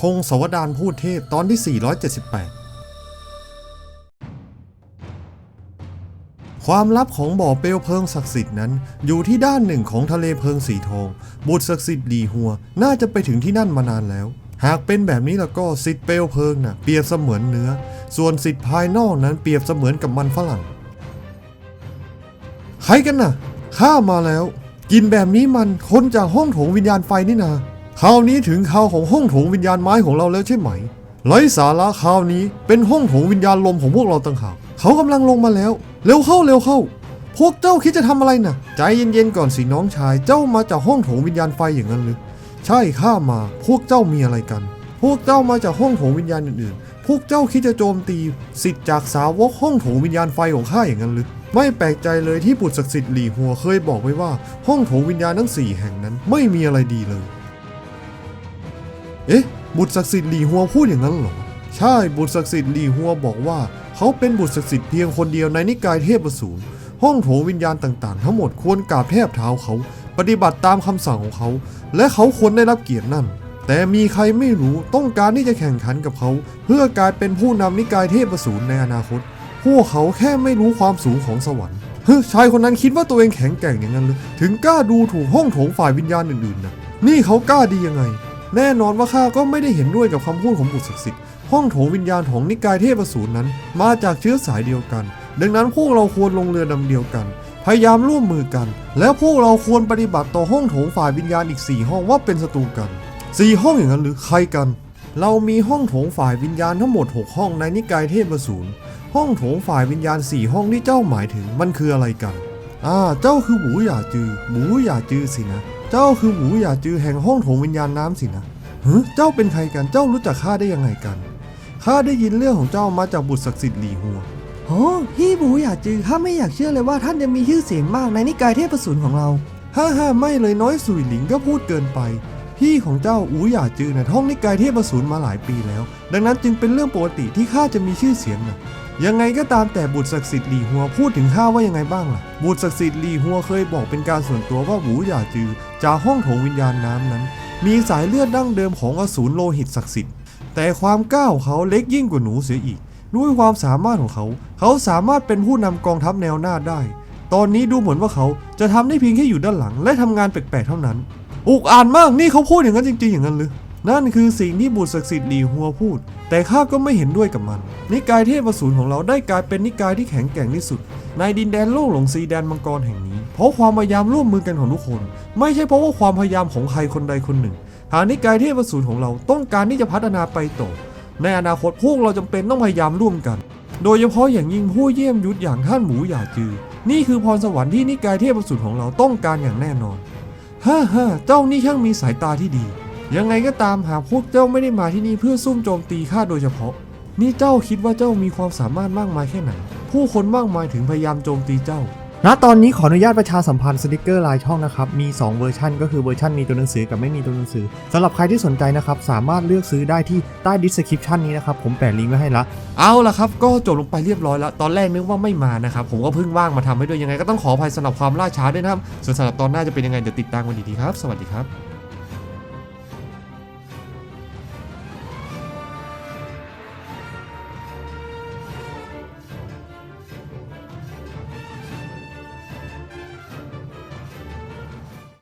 พงศวดารพูดเทพตอนที่ 478 ความลับของบ่อเปลวเพลิงศักดิ์สิทธิ์นั้น อยู่ที่ด้านหนึ่งของทะเลเพลิงสีทอง บุตรศักดิ์สิทธิ์ดีหัว น่าจะไปถึงที่นั่นมานานแล้ว หากเป็นแบบนี้แล้วก็สิทธิ์เปลวเพลิงน่ะเปรียบเสมือนเนื้อ ส่วนสิทธิ์ภายนอกนั้นเปรียบเสมือนกับมันฝรั่ง ใครกันน่ะข้ามาแล้ว กินแบบนี้มันคนจากห้องโถงวิญญาณไฟนี่นา คราวนี้ถึงคราวของห้องโถงวิญญาณไม้ของเราแล้วใช่ไหมไร้สาระคราวนี้เป็นห้องโถงวิญญาณลมของพวกเราต่างหากเขากำลังลงมาแล้ว เร็วเข้าเร็วเข้า พวกเจ้าคิดจะทำอะไรน่ะ ใจเย็นๆก่อนสิน้องชาย เจ้ามาจากห้องโถงวิญญาณไฟอย่างนั้นหรือใช่ข้ามา พวกเจ้ามีอะไรกัน พวกเจ้ามาจากห้องโถงวิญญาณอื่นๆ พวกเจ้าคิดจะโจมตีสิทธิ์จากสาวกห้องโถงวิญญาณไฟของข้าอย่างนั้นหรือไม่แปลกใจเลยที่บุตรศักดิ์สิทธิ์หลี่หัวเคยบอกไว้ว่า ห้องโถงวิญญาณทั้งสี่แห่งนั้นไม่มีอะไรดีเลย เอ๊ะ บุตรศักดิ์สิทธิ์หลี่หัวพูดอย่างนั้นเหรอ ใช่ บุตรศักดิ์สิทธิ์หลี่หัวบอกว่า เขาเป็นบุตรศักดิ์สิทธิ์เพียงคนเดียวในนิกายเทพอสูรห้องโถงวิญญาณต่างๆ ทั้งหมดควรกราบแทบเท้าเขา ปฏิบัติตามคำสั่งของเขา และเขาควรได้รับเกียรตินั่น แต่มีใครไม่รู้ต้องการที่จะแข่งขันกับเขา เพื่อกลายเป็นผู้นำนิกายเทพอสูรในอนาคต พวกเขาแค่ไม่รู้ความสูงของสวรรค์เฮ้ชายคนนั้นคิดว่าตัวเองแข็งแกร่งอย่างนั้นเลยถึงกล้าดูถูกห้องโถงฝ่ายวิญญาณอื่นๆนะนี่เขากล้าดียังไง แน่นอนว่าข้าก็ไม่ได้เห็นด้วยกับคำพูดของบุตรศักดิ์สิทธิ์ห้องโถวิญญาณของนิกายเทพสูรนั้น มาจากเชื้อสายเดียวกัน ดังนั้นพวกเราควรลงเรือลำเดียวกัน พยายามร่วมมือกัน แล้วพวกเราควรปฏิบัติต่อห้องโถงฝ่ายวิญญาณอีก 4 ห้องว่าเป็นศัตรูกัน 4 ห้องอย่างนั้นหรือใครกัน เรามีห้องโถงฝ่ายวิญญาณทั้งหมด 6 ห้องในนิกายเทพสูรห้องโถงฝ่ายวิญญาณ 4 ห้องที่เจ้าหมายถึงมันคืออะไรกันอ่าเจ้าคือหมูหยาจือหมูหยาจือสินะ เจ้าคือหมูหยาจือแห่งห้องโถงวิญญาณน้ำสินะเฮ้เจ้าเป็นใครกัน เจ้ารู้จักข้าได้ยังไงกัน ข้าได้ยินเรื่องของเจ้ามาจากบุตรศักดิ์สิทธิ์หลีหัวโอ้พี่บูอยากจือข้าไม่อยากเชื่อเลยว่าท่านจะมีชื่อเสียงมากในนิกายเทพสูรของเรา ฮ่าฮ่าไม่เลยน้อยสุยหลิงก็พูดเกินไป พี่ของเจ้าอูหยาจือนะท่องนิกายเทพสูรมาหลายปีแล้ว ดังนั้นจึงเป็นเรื่องปกติที่ข้าจะมีชื่อเสียงนะยังไงก็ตามแต่บุตรศักดิ์สิทธิ์หลีหัวพูดถึงข้าว่ายังไงบ้างล่ะ บุตรศักดิ์สิทธิ์หลีหัวเคยบอกเป็นการส่วนตัวว่าหูหยาจือ จากห้องโถงวิญญาณน้ำนั้น มีสายเลือดดั้งเดิมของอสูรโลหิตศักดิ์สิทธิ์ แต่ความก้าวเขาเล็กยิ่งกว่าหนูเสียอีก ด้วยความสามารถของเขา เขาสามารถเป็นผู้นำกองทัพแนวหน้าได้ ตอนนี้ดูเหมือนว่าเขาจะทำได้เพียงแค่อยู่ด้านหลัง และทำงานแปลกๆเท่านั้น อุกอ่านมากนี่เขาพูดอย่างนั้นจริงๆอย่างนั้นหรือ นั่นคือสิ่งที่บุตรศักดิ์สิทธิ์หลีหัวพูด แต่ข้าก็ไม่เห็นด้วยกับมัน นิกายเทพสูรของเราได้กลายเป็นนิกายที่แข็งแกร่งที่สุด ในดินแดนโลกหลงซีแดนมังกรแห่งนี้ เพราะความพยายามร่วมมือกันของทุกคน ไม่ใช่เพราะว่าความพยายามของใครคนใดคนหนึ่ง หากนิกายเทพสูรของเราต้องการที่จะพัฒนาไปต่อ ในอนาคตพวกเราจำเป็นต้องพยายามร่วมกัน โดยเฉพาะอย่างยิ่งผู้เยี่ยมยุทธอย่างท่านหมูหยาจือ นี่คือพรสวรรค์ที่นิกายเทพสุดของเราต้องการอย่างแน่นอนฮ่าฮ่าเจ้านี่ช่างมีสายตาที่ดี ยังไงก็ตามหากพวกเจ้าไม่ได้มาที่นี่เพื่อซุ่มโจมตีข้าโดยเฉพาะ นี่เจ้าคิดว่าเจ้ามีความสามารถมากมายแค่ไหน ผู้คนมากมายถึงพยายามโจมตีเจ้าณตอนนี้ขออนุญาตประชาสัมพันธ์สติกเกอร์ลายช่องนะครับ มี 2 เวอร์ชันก็คือเวอร์ชันมีตัวหนังสือกับไม่มีตัวหนังสือสำหรับใครที่สนใจนะครับ สามารถเลือกซื้อได้ที่ใต้ดิสคริปชันนี้นะครับ ผมแปะลิงก์ไว้ให้ละ เอาล่ะครับ ก็จบลงไปเรียบร้อยแล้ว ตอนแรกนึกว่าไม่มานะครับ ผมก็เพิ่งว่างมาทำให้ด้วยยังไงก็ต้องขออภัยสำหรับความล่าช้าด้วยนะครับส่วนสำหรับตอนหน้าจะเป็นยังไงเดี๋ยวติดตามกันดีๆครับ สวัสดีครับ